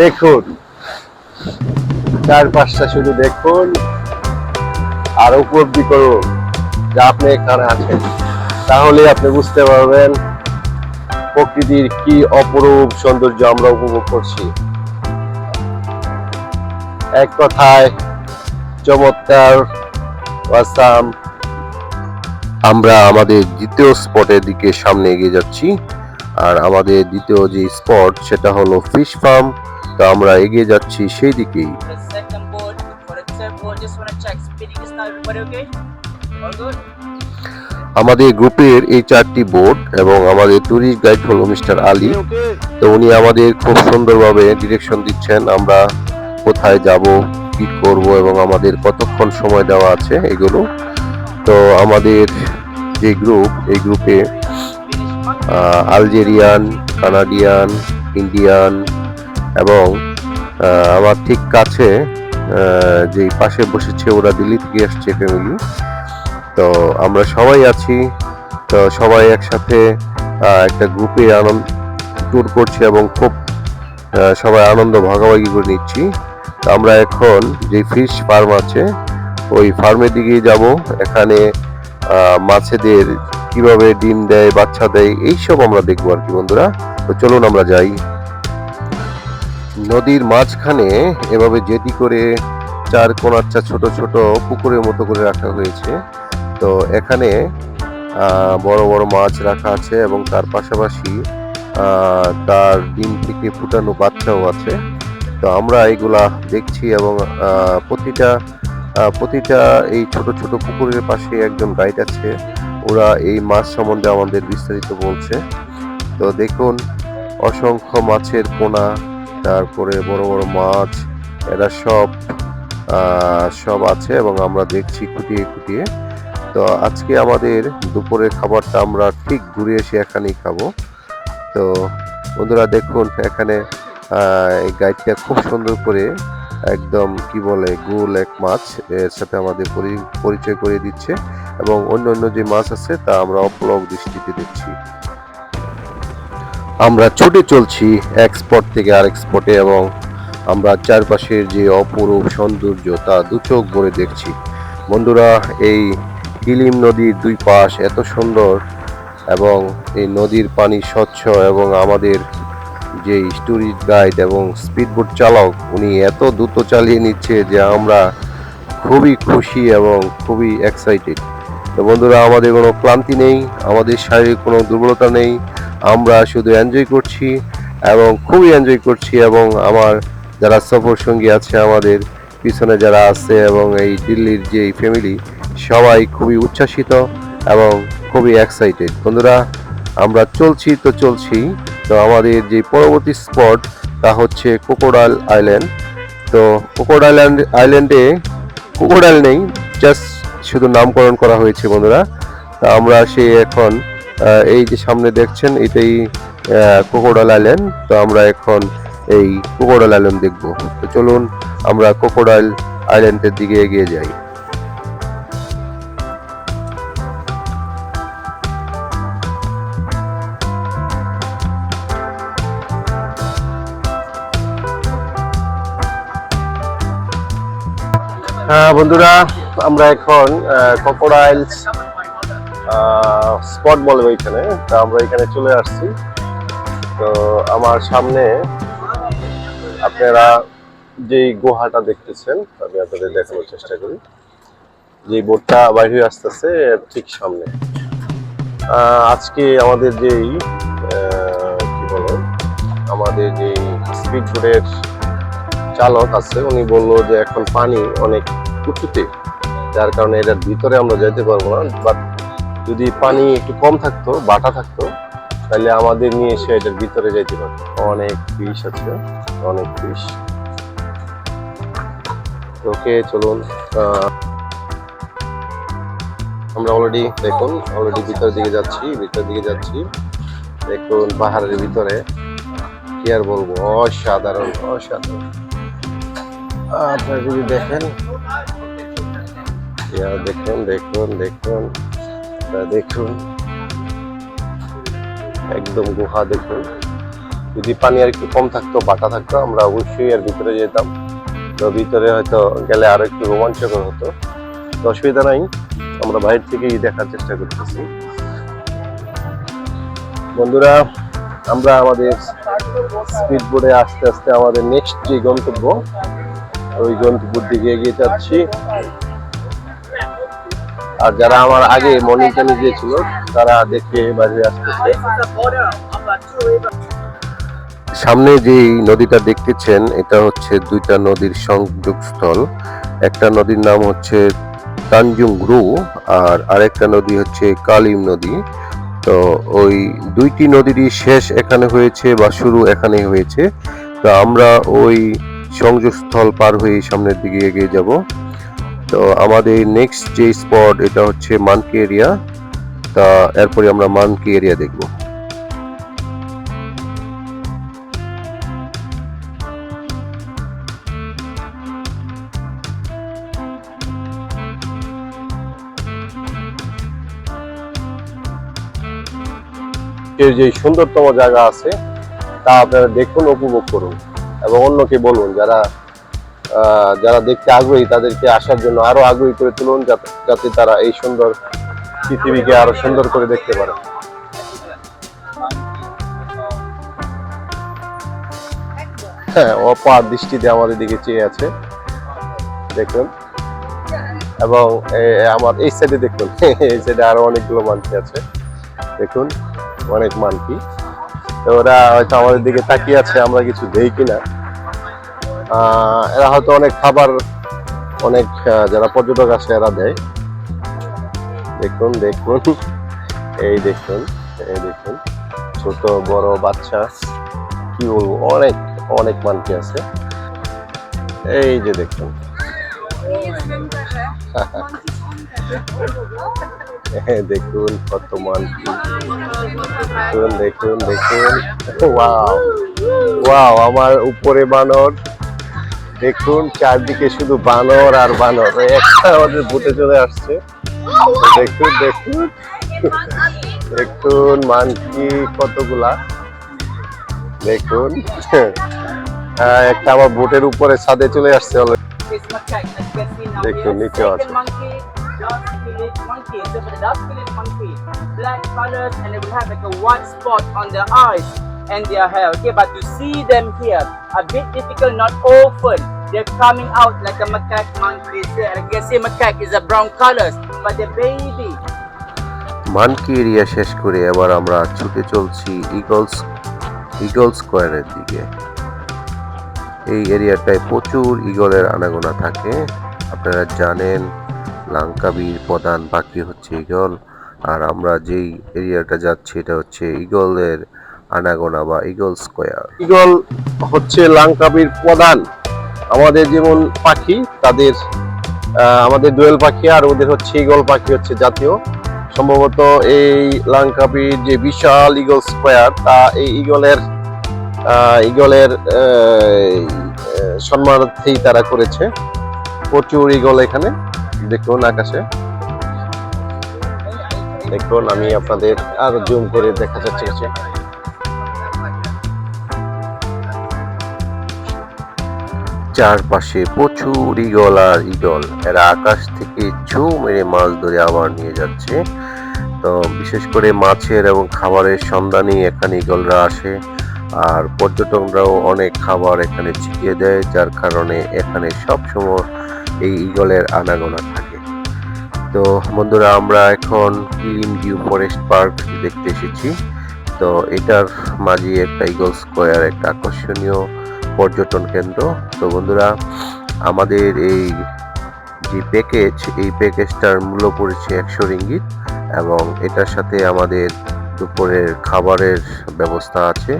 দেখুন। চারপাশটা শুধু দেখুন। আর উপলব্ধি করুন, যে আপনি এখানে আছেন। তাহলে আপনি বুঝতে পারবেন প্রকৃতির কি অপরূপ সৌন্দর্য আমরা উপভোগ করছি। এক কথায়, চমৎকার আমরা আমাদের দ্বিতীয় স্পটের দিকে সামনে এগিয়ে যাচ্ছি। আর আমাদের দ্বিতীয় যে স্পট, সেটা হলো ফিশ ফার্ম। তো আমরা এগিয়ে যাচ্ছি সেই দিকেই? আমাদের গ্রুপের এই চারটি বোর্ড এবং আমাদের ট্যুরিস্ট গাইড হলো মিস্টার আলী তো উনি আমাদের খুব সুন্দরভাবে ডিরেকশন দিচ্ছেন আমরা কোথায় যাব কি করব এবং আমাদের কতক্ষণ সময় দেওয়া আছে এগুলো। তো আমাদের যে গ্রুপ এই গ্রুপে আলজেরিয়ান কানাডিয়ান ইন্ডিয়ান এবং আমার ঠিক কাছে যে পাশে বসেছে ওরা দিল্লি থেকে আসছে ফ্যামিলি তো আমরা সবাই আছি। তো সবাই একসাথে একটা গ্রুপে আনন্দ ট্যুর করছি এবং খুব সবাই আনন্দ ভাগাভাগি করে নিচ্ছি। তো আমরা এখন যে ফিশ ফার্ম আছে, ওই ফার্মের দিকেই যাব। এখানে মাছেদের কীভাবে ডিম দেয়, বাচ্চা দেয়, এইসব আমরা দেখব আর কি বন্ধুরা। তো চলুন আমরা যাই। নদীর মাঝখানে এভাবে জেটি করে চার কোনাচ্চা ছোট ছোট পুকুরের মতো করে রাখা হয়েছে। তো এখানে বড় বড় মাছ রাখা আছে এবং তার পাশাপাশি তার ডিম থেকে ফুটানো বাচ্চাও আছে। তো আমরা এগুলা দেখছি এবং প্রতিটা প্রতিটা এই ছোট ছোট পুকুরের পাশে একজন গাইড আছে। ওরা এই মাছ সম্বন্ধে আমাদের বিস্তারিত বলছে। তো দেখুন, অসংখ্য মাছের পোনা তারপরে বড় বড় মাছ, এরা সব সব আছে এবং আমরা দেখছি খুঁটিয়ে খুঁটিয়ে। তো আজকে আমাদের দুপুরের খাবারটা আমরা ঠিক ঘুরে এসে এখানেই খাব। তো বন্ধুরা দেখুন এখানে এই গাইডটা খুব সুন্দর করে একদম কি বলে গোল এক মাছ এর সাথে আমাদের পরি- পরিচয় করে দিচ্ছে এবং অন্য অন্য যে মাছ আছে তা আমরা অপলক দৃষ্টিতে দেখছি। আমরা ছুটে চলছি এক স্পট থেকে আরেক স্পটে এবং আমরা চারপাশের যে অপরূপ সৌন্দর্য তা দু চোখ ভরে দেখছি। বন্ধুরা, এই কিলিম নদীর দুই পাশ এত সুন্দর এবং এই নদীর পানি স্বচ্ছ এবং আমাদের যে ট্যুরিস্ট গাইড এবং স্পিডবোট চালক, উনি এত দ্রুত চালিয়ে নিচ্ছে যে আমরা খুবই খুশি এবং খুবই এক্সাইটেড তো বন্ধুরা, আমাদের কোনো ক্লান্তি নেই, আমাদের শারীরিক কোনো দুর্বলতা নেই আমরা শুধু এনজয় করছি এবং খুবই এনজয় করছি এবং আমার যারা সফর সঙ্গী আছে, আমাদের পিছনে যারা আছে এবং এই দিল্লির যে ফ্যামিলি সবাই খুবই উচ্ছ্বাসিত এবং খুবই এক্সাইটেড বন্ধুরা, আমরা চলছি তো চলছি। তো আমাদের যে পরবর্তী স্পট তা হচ্ছে কোকোডাল আইল্যান্ড তো কোকোডাইল আইল্যান্ডে কোকোডাইল নেই জাস্ট শুধু নামকরণ করা হয়েছে বন্ধুরা। তা আমরা সেই এখন এই যে সামনে দেখছেন, এটাই কোকোডাল আইল্যান্ড তো আমরা এখন এই কোকোডাল আইল্যান্ড দেখব। তো চলুন, আমরা কোকোডাইল আইল্যান্ডের দিকে এগিয়ে যাই। হ্যাঁ বন্ধুরা, আমরা এখন কোকোডাইল স্পট বলব এখানে তা আমরা এখানে চলে আসছি। তো আমার সামনে আপনারা যেই গুহাটা দেখতেছেন, আমি আপনাদের দেখানোর চেষ্টা করি। যে বোটটা বাইর আসতেছে, ঠিক সামনে। আজকে আমাদের যেই কি বলো, আমাদের যেই স্পিড বোটের চালক আছে, উনি বলল যে এখন পানি অনেক উঁচুতে, যার কারণে এটার ভিতরে আমরা যেতে পারব না বাট যদি পানি একটু কম থাকতো বাটা থাকতো তাহলে আমাদের নিয়ে এসে এটার ভিতরে যাইতে পারতো। অনেক ফিশ আছে অনেক ফিশ ওকে চলুন আমরা অলরেডি দেখুন অলরেডি ভিতরের দিকে যাচ্ছি ভিতরের দিকে যাচ্ছি। দেখুন পাহাড়ের ভিতরে কি আর বলব অসাধারণ অসাধারণ। আপনারা যদি দেখেন। দেখুন দেখুন দেখুন। দেখুন। একদম গুহা দেখুন। যদি পানি আর একটু কম থাকতো, বাটা থাকতো, আমরা অবশ্যই এর ভিতরে যেতাম। তো ভিতরে হয়তো গেলে আরও একটু রোমাঞ্চকর হতো। তো অসুবিধা নাই, আমরা বাইরে থেকেই দেখার চেষ্টা করতেছি। বন্ধুরা, আমরা আমাদের স্পিড বোর্ডে আস্তে আস্তে আমাদের নেক্সট যে গন্তব্য, ওই গন্তব্যের দিকে এগিয়ে যাচ্ছি। আর যারা আমার আগে মর্নিং টাইমে গিয়েছিল, তারা দেখে বাইরে আসতেছে. সামনে যেই নদীটা দেখতেছেন, এটা হচ্ছে দুইটা নদীর সংযোগস্থল। একটা নদীর নাম হচ্ছে তানজুং গ্রু আর আরেকটা নদী হচ্ছে কালিম নদী। তো ওই দুইটি নদীরই শেষ এখানে হয়েছে বা শুরু এখানেই হয়েছে। তো আমরা ওই সংযোগস্থল পার হয়ে সামনের দিকে এগিয়ে যাব। তো আমাদের নেক্সট যে স্পট এটা হচ্ছে মানকি এরিয়া তা এরপরে আমরা মানকি এরিয়া দেখব যে সুন্দরতম জায়গা আছে, তা আপনারা দেখুন, উপভোগ করুন। এবং অন্যকে বলুন, যারা যারা দেখতে আগ্রহী, তাদেরকে আসার জন্য আরও আগ্রহী করে তুলুন, যাতে তারা এই সুন্দর পৃথিবীকে আরও সুন্দর করে দেখতে পারে। হ্যাঁ অপার দৃষ্টিতে আমাদের দিকে চেয়ে আছে। দেখুন। এবং আমার এই সাইডে দেখুন, এই সাইডে আরও অনেকগুলো মানকি আছে। দেখুন, অনেক মানকি। ওরা হয়তো আমাদের দিকে তাকিয়ে আছে, আমরা কিছু দেই কিনা এরা হয়তো অনেক খাবার, অনেক যারা পর্যটক আছে এরা দেয়। দেখুন দেখুন, এই দেখুন এই দেখুন, ছোট, বড়, বাচ্চা, কি বলব, অনেক অনেক মানকি আছে। এই যে দেখুন। দেখুন, কত মানকি। দেখুন দেখুন দেখুন। ওয়াও ওয়াও আমার উপরে বানর। দেখুন, চারদিকে শুধু বানর আর বানর। একটা আমাদের বুটে চলে আসছে। দেখুন দেখুন। দেখুন, মানকি কতগুলা। দেখুন। হ্যাঁ, একটা আমার বুটের উপরে ছাদে চলে আসছে দেখুন, নিচে আছে। And their hair. Okay, but to see them here, a bit difficult, not often. They're coming out like a macaque monkey. So, Like you can see macaque is a brown colors, but the baby monkey area শেষ করে এবার আমরা ছুটে চলছি Eagles eagle স্কোয়ারের দিকে এই এরিয়াটায় প্রচুর ইগলের আনাগোনা থাকে আপনারা জানেন লাঙ্কাবির প্রধান পাখি হচ্ছে ইগল আর আমরা যেই এরিয়াটা যাচ্ছি এটা হচ্ছে ইগলের আনাগোনা বা ইগল স্কোয়ার ইগল হচ্ছে লাঙ্কাবির প্রধান। আমাদের যেমন পাখি, তাদের আমাদের দোয়েল পাখি আর ওদের হচ্ছে ইগল পাখি হচ্ছে জাতীয়। সম্ভবত এই লাঙ্কাপির যে বিশাল ইগল স্কোয়ার তা এই ইগলের ইগলের সম্মানার্থেই তারা করেছে। প্রচুর ইগল এখানে। দেখুন আকাশে। দেখুন, আমি আপনাদের আরও জুম করে দেখা যাচ্ছে চারপাশে প্রচুর ইগল আর ইগল এরা আকাশ থেকে ছু মেরে মাছ ধরে আবার নিয়ে যাচ্ছে। তো বিশেষ করে মাছের এবং খাবারের সন্ধানে এখানে ইগলরা আসে। আর পর্যটকরাও অনেক খাবার এখানে ছিটিয়ে দেয়, যার কারণে এখানে সবসময় এই ইগলের আনাগোনা থাকে। তো বন্ধুরা, আমরা এখন ক্লিন ভিউ ফরেস্ট পার্ক দেখতে এসেছি। তো এটার মাঝে একটা ইগল স্কোয়ার, একটা আকর্ষণীয় পর্যটন কেন্দ্র। তো বন্ধুরা, আমাদের এই যে প্যাকেজ এই প্যাকেজটার মূল্য পড়েছে একশো রিঙ্গিত এবং এটার সাথে আমাদের দুপুরের খাবারের ব্যবস্থা আছে।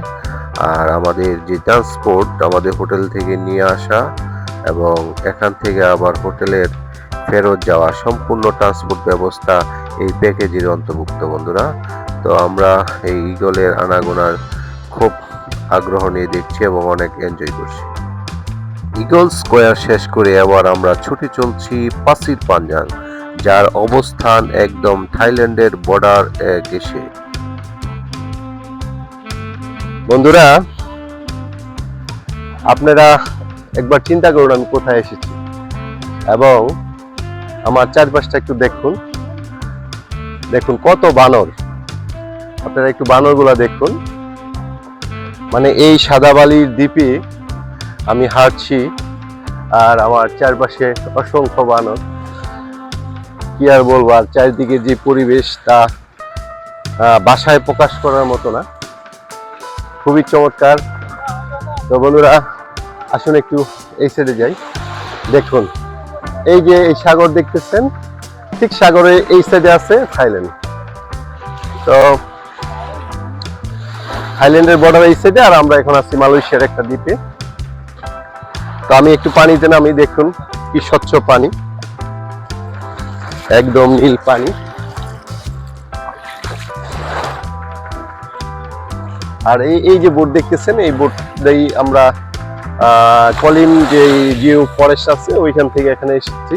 আর আমাদের যে ট্রান্সপোর্ট আমাদের হোটেল থেকে নিয়ে আসা এবং এখান থেকে আবার হোটেলের ফেরত যাওয়া, সম্পূর্ণ ট্রান্সপোর্ট ব্যবস্থা এই প্যাকেজের অন্তর্ভুক্ত বন্ধুরা। তো আমরা এই ইগলের আনাগোনার আগ্রহ নিয়ে দেখছি এবং অনেক এনজয় করছি। ইগল স্কোয়ার শেষ করে এবার আমরা ছুটে চলছি পাসির পাঞ্জাং যার অবস্থান একদম থাইল্যান্ডের বর্ডার ঘেসে বন্ধুরা, আপনারা একবার চিন্তা করুন আমি কোথায় এসেছি। এবং আমার চারপাশটা একটু দেখুন। দেখুন কত বানর। আপনারা একটু বানরগুলা দেখুন। মানে এই সাদা বালির দ্বীপে আমি হাঁটছি আর আমার চারপাশে অসংখ্য বানর। কি আর বলব, আর চারিদিকে যে পরিবেশ তা ভাষায় প্রকাশ করার মতো না। খুবই চমৎকার। তো বন্ধুরা, আসুন একটু এই সাইডে যাই। দেখুন, এই যে এই সাগর দেখতেছেন, ঠিক সাগরে এই সাইডে আছে থাইল্যান্ড। তো থাইল্যান্ডের বর্ডার এই সাইডে আর আমরা এখন আছি মালয়েশিয়ার একটা দ্বীপে। তো আমি একটু পানিতে নামি, দেখুন কি স্বচ্ছ পানি। একদম নীল পানি। আর এই এই যে বোট দেখতেছেন, এই বোট দিয়ে আমরা কলিম যে জিও ফরেস্ট আছে, ওইখান থেকে এখানে এসেছি।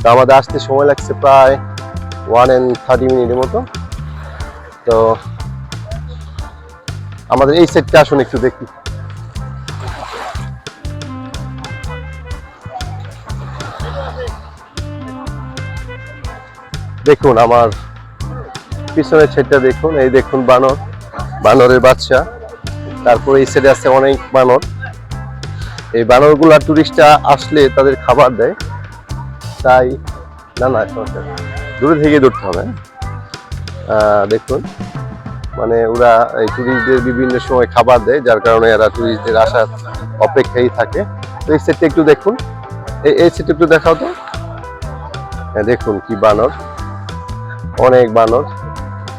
তো আমাদের আসতে সময় লাগছে প্রায় ওয়ান অ্যান্ড থার্টি মিনিটের মতো। তো আমাদের এই সেটটা আসুন একটু দেখি। দেখুন আমার পিছনের সেটটা দেখুন, এই দেখুন বানর, বানরের বাচ্চা। তারপরে এই সাইডে আছে অনেক বানর। এই বানরগুলা টুরিস্টরা আসলে তাদের খাবার দেয়। তাই, না না দূরে থেকে ধরতে হবে। দেখুন। মানে ওরা এই টুরিস্টদের বিভিন্ন সময় খাবার দেয়, যার কারণে এরা টুরিস্টদের আসার অপেক্ষায় থাকে। তো এই সেটটা একটু দেখুন। এই এই সেটটা একটু দেখাও তো। হ্যাঁ দেখুন কি বানর। অনেক বানর।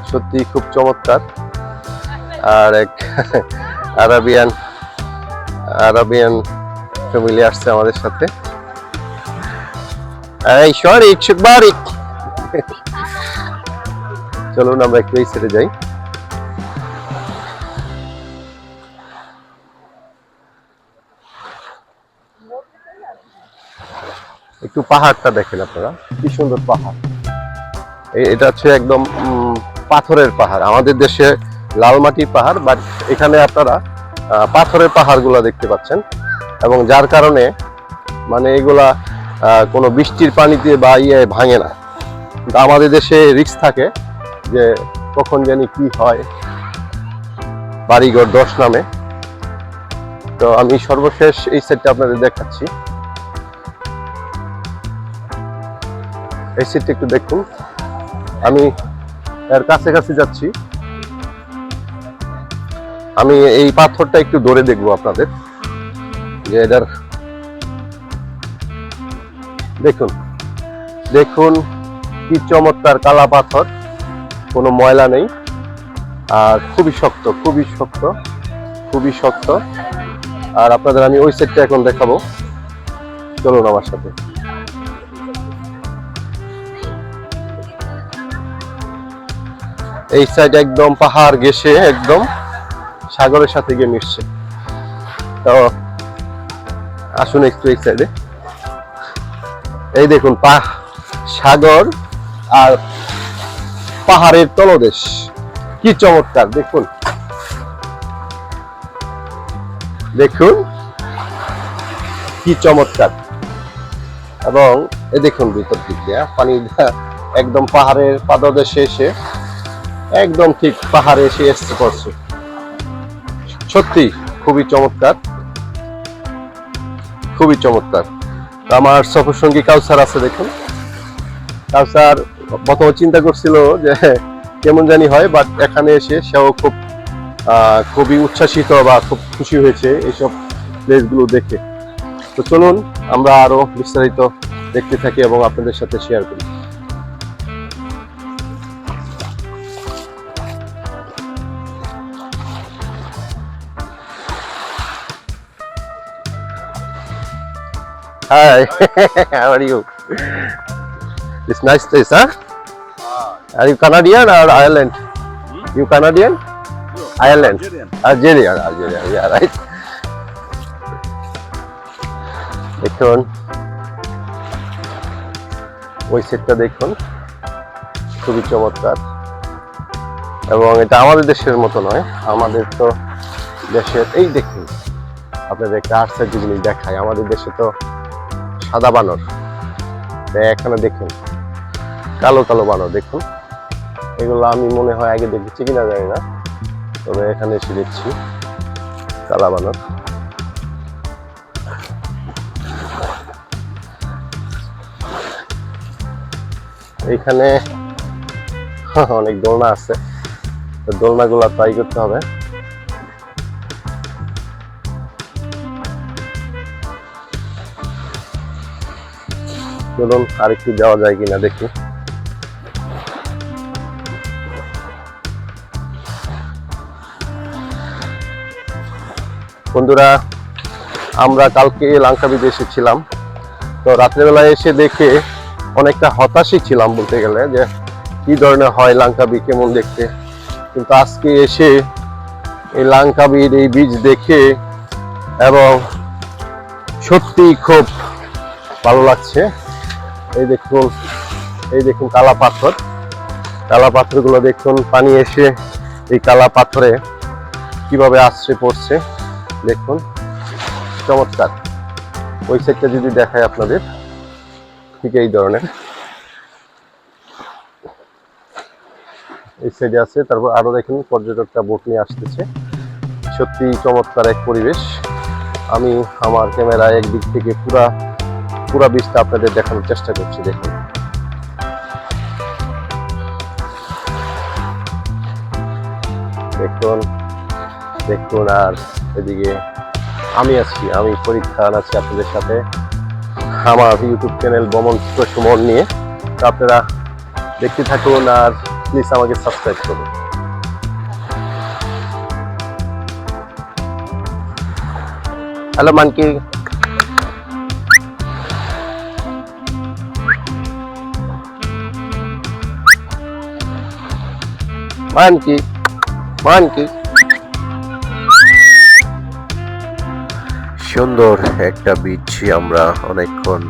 সত্যি খুব চমৎকার। আর এক আরাবিয়ান আরাবিয়ান ফ্যামিলি আসছে আমাদের সাথে। এই শরিক চলুন আমরা একটু এই সাইডে যাই। একটু পাহাড়টা দেখেন আপনারা। কি সুন্দর পাহাড়। এটা হচ্ছে একদম পাথরের পাহাড়। আমাদের দেশে লাল মাটির পাহাড়, বাট এখানে আপনারা পাথরের পাহাড়গুলো দেখতে পাচ্ছেন। এবং যার কারণে মানে এগুলা কোনো বৃষ্টির পানিতে বা ইয়ে ভাঙে না। কিন্তু আমাদের দেশে রিস্ক থাকে যে কখন জানি কি হয়। বাড়িঘর দশ নামে। তো আমি সর্বশেষ এই সেটটা আপনাদের দেখাচ্ছি। এই সেটটা একটু দেখুন। আমি এর কাছে কাছে যাচ্ছি। আমি এই পাথরটা একটু ধরে দেখব আপনাদের। যে এটার দেখুন। দেখুন কি চমৎকার কালা পাথর। কোনো ময়লা নেই। আর খুবই শক্ত খুবই শক্ত খুবই শক্ত। আর আপনাদের আমি ওই সেটটা এখন দেখাবো। চলুন আমার সাথে। এই সাইড একদম পাহাড় গেছে একদম সাগরের সাথে গিয়ে মিশছে। তো আসুন একটু এই সাইডে এই দেখুন, পা, সাগর আর পাহাড়ের তলদেশ। কি চমৎকার, দেখুন। দেখুন, কি চমৎকার। এবং এ দেখুন ভিতর দিক দিয়ে, পানি একদম পাহাড়ের পাদদেশে এসে একদম ঠিক পাহাড়ে এসে এসছে পড়ছে। সত্যি খুবই চমৎকার। খুবই চমৎকার। আমার সফর সঙ্গী কাউসার আছে দেখুন। কাউসার প্রথমে চিন্তা করছিল যে কেমন জানি হয় বাট এখানে এসে সেও খুব খুবই উচ্ছ্বাসিত বা খুব খুশি হয়েছে এইসব প্লেসগুলো দেখে। তো চলুন আমরা আরও বিস্তারিত দেখতে থাকি এবং আপনাদের সাথে শেয়ার করি। Hi, how are you? It's nice place, huh? Are you Canadian or Ireland? Hmm? You Canadian? No, Ireland. Algerian, Algerian, yeah, right. দেখুন ওই সেটটা দেখুন খুবই চমৎকার এবং এটা আমাদের দেশের মতো নয় আমাদের তো দেশের এই দেখুন আপনাদের একটা আশ্চর্য জিনিস দেখায় আমাদের দেশে তো সাদা বানর। এখানে দেখুন। কালো কালো বানর, দেখুন। এগুলো আমি মনে হয় আগে দেখেছি কিনা জানি না। তবে এখানে এসে দেখছি কালা বানর। এইখানে অনেক দোলনা আছে। দোলনাগুলো ট্রাই করতে হবে। চলুন আরেকটু যাওয়া যায় কিনা দেখি। বন্ধুরা, আমরা কালকে লাঙ্কাবিতে এসেছিলাম তো রাত্রেবেলায় এসে দেখে অনেকটা হতাশই ছিলাম বলতে গেলে যে কি ধরনের হয় লাঙ্কাবি কেমন দেখতে। কিন্তু আজকে এসে এই লাঙ্কাবির এই বীজ দেখে এবং সত্যি খুব ভালো লাগছে। এই দেখুন এই দেখুন কালা পাথর। কালা পাথরগুলো দেখুন, পানি এসে এই কালা পাথরে কীভাবে আশ্রে পড়ছে, দেখুন। চমৎকার। ওই সাইডটা যদি দেখায় আপনাদের, ঠিক এই ধরনের। এই সাইডে আছে, তারপর আরও দেখুন, পর্যটকরা বোট নিয়ে আসতেছে। সত্যি চমৎকার এক পরিবেশ। আমি আমার ক্যামেরায় একদিক থেকে পুরা পুরা বীজটা আপনাদের দেখানোর চেষ্টা করছি, দেখুন। দেখুন দেখুন, আর এদিকে আমি আছি, আমি খান আছি আপনাদের সাথে। আমার ইউটিউব চ্যানেল বমন সুমন নিয়ে। তো আপনারা দেখতে থাকুন আর প্লিজ আমাকে সাবস্ক্রাইব করুন। Hello, monkey. মানকি মানকি সুন্দর একটা বিচ আমরা অনেকক্ষণ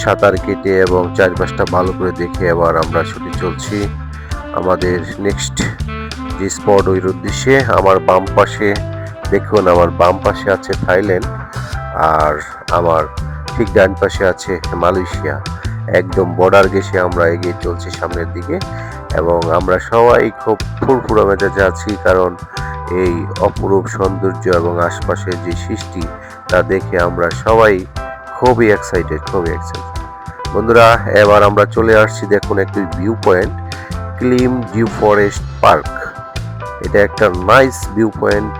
সাঁতার কেটে এবং চারপাশটা ভালো করে দেখে আবার আমরা ছুটে চলছি আমাদের নেক্সট যে স্পট ওই উদ্দেশ্যে। আমার বাম পাশে, দেখুন আমার বাম পাশে আছে থাইল্যান্ড আর আমার ঠিক ডান পাশে আছে মালয়েশিয়া। একদম বর্ডার ঘেসে আমরা এগিয়ে চলছি সামনের দিকে। এবং আমরা সবাই খুব ফুরফুরা মেজাজে আছি, কারণ এই অপরূপ সৌন্দর্য এবং আশপাশের যে সৃষ্টি, তা দেখে আমরা সবাই খুবই এক্সাইটেড খুবই এক্সাইটেড বন্ধুরা, এবার আমরা চলে আসছি দেখুন একটি ভিউ পয়েন্ট ক্লিম ডিউ ফরেস্ট পার্ক এটা একটা নাইস ভিউ পয়েন্ট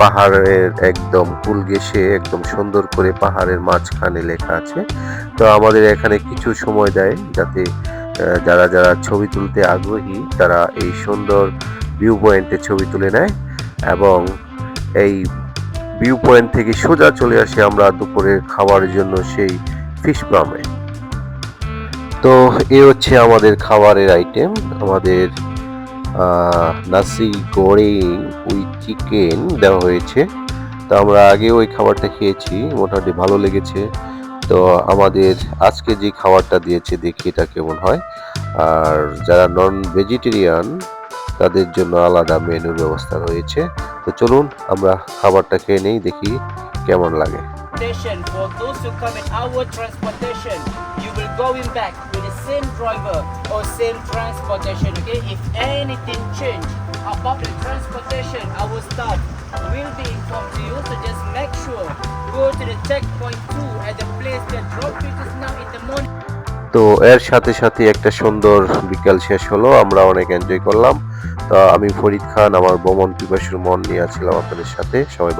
পাহাড়ের একদম কুল ঘেসে একদম সুন্দর করে পাহাড়ের মাঝখানে লেখা আছে। তো আমাদের এখানে কিছু সময় দেয় যাতে যারা যারা ছবি তুলতে আগ্রহী, তারা এই সুন্দর ভিউ পয়েন্টে ছবি তুলে নেয় এবং এই ভিউ পয়েন্ট থেকে সোজা চলে আসি আমরা দুপুরের খাওয়ার জন্য সেই ফিশ প্লামে তো এ হচ্ছে আমাদের খাবারের আইটেম আমাদের নাসি গোরিং উইথ চিকেন দেওয়া হয়েছে। তো আমরা আগে ওই খাবারটা খেয়েছি, মোটামুটি ভালো লেগেছে। তো আমাদের আজকে যে খাবারটা দিয়েছে, দেখি এটা কেমন হয়। আর যারা নন ভেজিটেরিয়ান তাদের জন্য আলাদা মেনু ব্যবস্থা রয়েছে। তো চলুন, আমরা খাবারটা খেয়ে নেই, দেখি কেমন লাগে। About the transportation, our staff will be informed to you. So just make sure go to the checkpoint 2 at the place that drop you just now in the morning. তো এর সাথে সাথে একটা সুন্দর বিকাল শেষ হলো আমরা অনেক এনজয় করলাম তো আমি ফরিদ খান আমার ভ্রমণ পিপাসুর মন নিয়ে আছিলাম আপনাদের সাথে সবাই